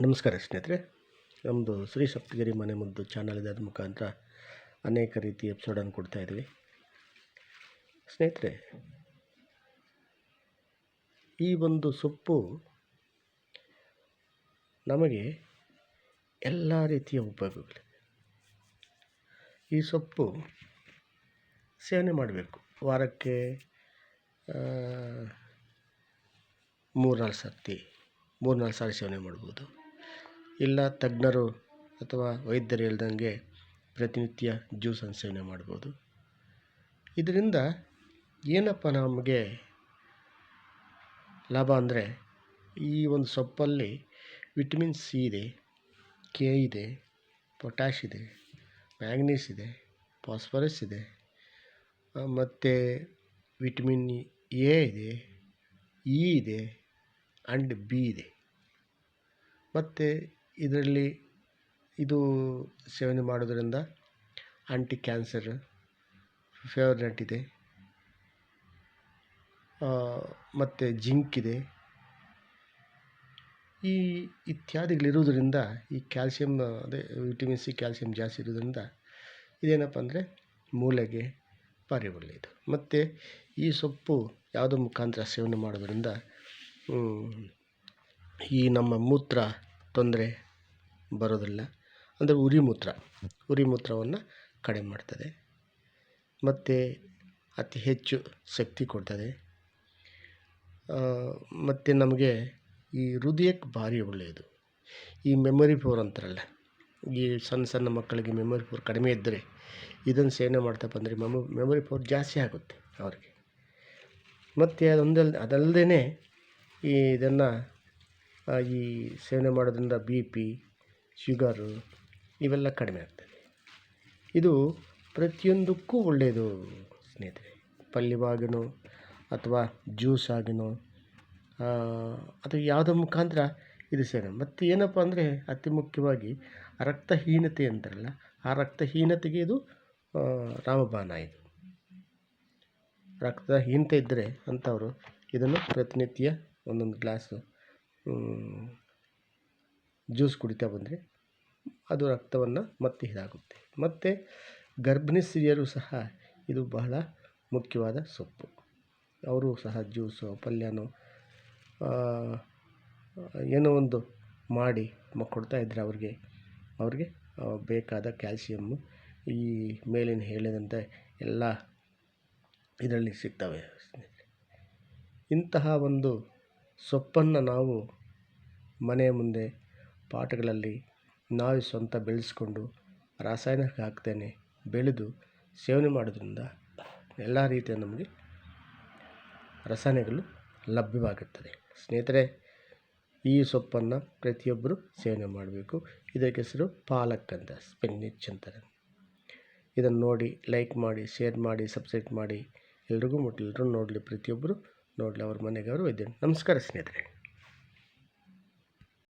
ನಮಸ್ಕಾರ ಸ್ನೇಹಿತರೆ ನಮ್ಮದು ಶ್ರೀ ಸಪ್ತಗಿರಿ ಮನೆ ಮುದ್ದು ಚಾನಲ್ ಇದೆ, ಅದ್ರ ಮುಖಾಂತರ ಅನೇಕ ರೀತಿ ಎಪಿಸೋಡನ್ನು ಕೊಡ್ತಾ ಇದ್ವಿ ಸ್ನೇಹಿತರೆ, ಈ ಒಂದು ಸೊಪ್ಪು ನಮಗೆ ಎಲ್ಲ ರೀತಿಯ ಉಪಯೋಗಗಳಿವೆ. ಈ ಸೊಪ್ಪು ಸೇವನೆ ಮಾಡಬೇಕು. ವಾರಕ್ಕೆ ಮೂರ್ನಾಲ್ಕು ಸರ್ತಿ, ಮೂರ್ನಾಲ್ಕು ಸಾರಿ ಸೇವನೆ ಮಾಡ್ಬೋದು. ಇಲ್ಲ ತಜ್ಞರು ಅಥವಾ ವೈದ್ಯರು ಹೇಳ್ದಂಗೆ ಪ್ರತಿನಿತ್ಯ ಜ್ಯೂಸನ್ನು ಸೇವನೆ ಮಾಡ್ಬೋದು. ಇದರಿಂದ ಏನಪ್ಪ ನಮಗೆ ಲಾಭ ಅಂದರೆ ಈ ಒಂದು ಸೊಪ್ಪಲ್ಲಿ ವಿಟಮಿನ್ ಸಿ ಇದೆ, ಕೆ ಇದೆ ಪೊಟ್ಯಾಶ್ ಇದೆ, ಮ್ಯಾಂಗ್ನೀಸ್ ಇದೆ, ಫಾಸ್ಫರಸ್ ಇದೆ ಮತ್ತು ವಿಟಮಿನ್ ಎ ಇದೆ, ಇ ಇದೆ ಆ್ಯಂಡ್ ಬಿ ಇದೆ. ಮತ್ತು ಇದರಲ್ಲಿ ಇದು ಸೇವನೆ ಮಾಡೋದರಿಂದ ಆಂಟಿ ಕ್ಯಾನ್ಸರ್ ಫೇವರ್ನೆಟ್ ಇದೆ ಮತ್ತು ಜಿಂಕ್ ಇದೆ. ಈ ಇತ್ಯಾದಿಗಳಿರುವುದರಿಂದ ಈ ಕ್ಯಾಲ್ಸಿಯಮ್ ಅದೇ ವಿಟಮಿನ್ ಸಿ ಕ್ಯಾಲ್ಸಿಯಂ ಜಾಸ್ತಿ ಇರೋದ್ರಿಂದ ಇದೇನಪ್ಪ ಅಂದರೆ ಮೂಳೆಗೆ ಭಾರಿ ಒಳ್ಳೆಯದು ಮತ್ತು ಈ ಸೊಪ್ಪು ಯಾವುದೋ ಮುಖಾಂತರ ಸೇವನೆ ಮಾಡೋದರಿಂದ ಈ ನಮ್ಮ ಮೂತ್ರ ತೊಂದರೆ ಬರೋದಿಲ್ಲ. ಅಂದರೆ ಉರಿ ಮೂತ್ರ, ಉರಿ ಮೂತ್ರವನ್ನು ಕಡಿಮೆ ಮಾಡ್ತದೆ. ಮತ್ತು ಅತಿ ಹೆಚ್ಚು ಶಕ್ತಿ ಕೊಡ್ತದೆ. ಮತ್ತು ನಮಗೆ ಈ ಹೃದಯಕ್ಕೆ ಭಾರಿ ಒಳ್ಳೆಯದು. ಈ ಮೆಮೊರಿ ಪವರ್ ಅಂತಾರಲ್ಲ, ಈ ಸಣ್ಣ ಸಣ್ಣ ಮಕ್ಕಳಿಗೆ ಮೆಮೊರಿ ಪವರ್ ಕಡಿಮೆ ಇದ್ದರೆ ಇದನ್ನು ಸೇವನೆ ಮಾಡ್ತಪ್ಪ ಅಂದರೆ ಮೆಮೊ ಮೆಮೊರಿ ಪವರ್ ಜಾಸ್ತಿ ಆಗುತ್ತೆ ಅವ್ರಿಗೆ. ಮತ್ತು ಅದೊಂದಲ್ಲ ಅದಲ್ಲದೇ ಈ ಇದನ್ನು ಈ ಸೇವನೆ ಮಾಡೋದ್ರಿಂದ ಬಿ ಪಿ, ಶುಗರು ಇವೆಲ್ಲ ಕಡಿಮೆ ಆಗ್ತದೆ. ಇದು ಪ್ರತಿಯೊಂದಕ್ಕೂ ಒಳ್ಳೆಯದು ಸ್ನೇಹಿತರೆ. ಪಲ್ಯವಾಗಿನೋ ಅಥವಾ ಜ್ಯೂಸ್ ಆಗಿನೋ ಅಥವಾ ಯಾವುದೋ ಮುಖಾಂತರ ಇದು ಸೇವನೆ. ಮತ್ತು ಏನಪ್ಪ ಅಂದರೆ ಅತಿ ಮುಖ್ಯವಾಗಿ ರಕ್ತಹೀನತೆ ಅಂತಾರಲ್ಲ, ಆ ರಕ್ತಹೀನತೆಗೆ ಇದು ರಾಮಬಾಣ ಇದು. ರಕ್ತಹೀನತೆ ಇದ್ದರೆ ಅಂಥವರು ಇದನ್ನು ಪ್ರತಿನಿತ್ಯ ಒಂದೊಂದು ಗ್ಲಾಸು ಜ್ಯೂಸ್ ಕುಡಿತಾ ಬಂದರೆ ಅದು ರಕ್ತವನ್ನು ಮತ್ತೆ ಇದಾಗುತ್ತೆ. ಮತ್ತು ಗರ್ಭಿಣಿ ಸ್ತ್ರೀಯರು ಸಹ ಇದು ಬಹಳ ಮುಖ್ಯವಾದ ಸೊಪ್ಪು. ಅವರು ಸಹ ಜ್ಯೂಸು, ಪಲ್ಯನೋ ಏನೋ ಒಂದು ಮಾಡಿ ಕೊಡ್ತಾ ಇದ್ದರೆ ಅವ್ರಿಗೆ ಅವ್ರಿಗೆ ಬೇಕಾದ ಕ್ಯಾಲ್ಸಿಯಮ್ಮು ಈ ಮೇಲಿನ ಹೇಳಿದಂತೆ ಎಲ್ಲ ಇದರಲ್ಲಿ ಸಿಗ್ತವೆ. ಇಂತಹ ಒಂದು ಸೊಪ್ಪನ್ನು ನಾವು ಮನೆಯ ಮುಂದೆ ಪಾಟ್ಗಳಲ್ಲಿ ನಾವೇ ಸ್ವಂತ ಬೆಳೆಸ್ಕೊಂಡು ರಾಸಾಯನಿಕ ಹಾಕ್ತೇನೆ ಬೆಳೆದು ಸೇವನೆ ಮಾಡೋದ್ರಿಂದ ಎಲ್ಲ ರೀತಿಯ ನಮಗೆ ರಸಾಯನಗಳು ಲಭ್ಯವಾಗುತ್ತದೆ. ಸ್ನೇಹಿತರೆ, ಈ ಸೊಪ್ಪನ್ನು ಪ್ರತಿಯೊಬ್ಬರು ಸೇವನೆ ಮಾಡಬೇಕು. ಇದಕ್ಕೆ ಹೆಸರು ಪಾಲಕ್ ಅಂತ, ಸ್ಪೆನ್ನಿಚ್ ಅಂತಾರೆ. ಇದನ್ನು ನೋಡಿ, ಲೈಕ್ ಮಾಡಿ, ಶೇರ್ ಮಾಡಿ, ಸಬ್ಸ್ಕ್ರೈಬ್ ಮಾಡಿ. ಎಲ್ರಿಗೂ ಮುಟ್ಲಿ ಎಲ್ಲರೂ ನೋಡಲಿ ಪ್ರತಿಯೊಬ್ಬರು. ನೋಡಲಿ ಅವ್ರ ಮನೆಗೆ ಅವರು ಇದ್ದೇನೆ ನಮಸ್ಕಾರ ಸ್ನೇಹಿತರೆ.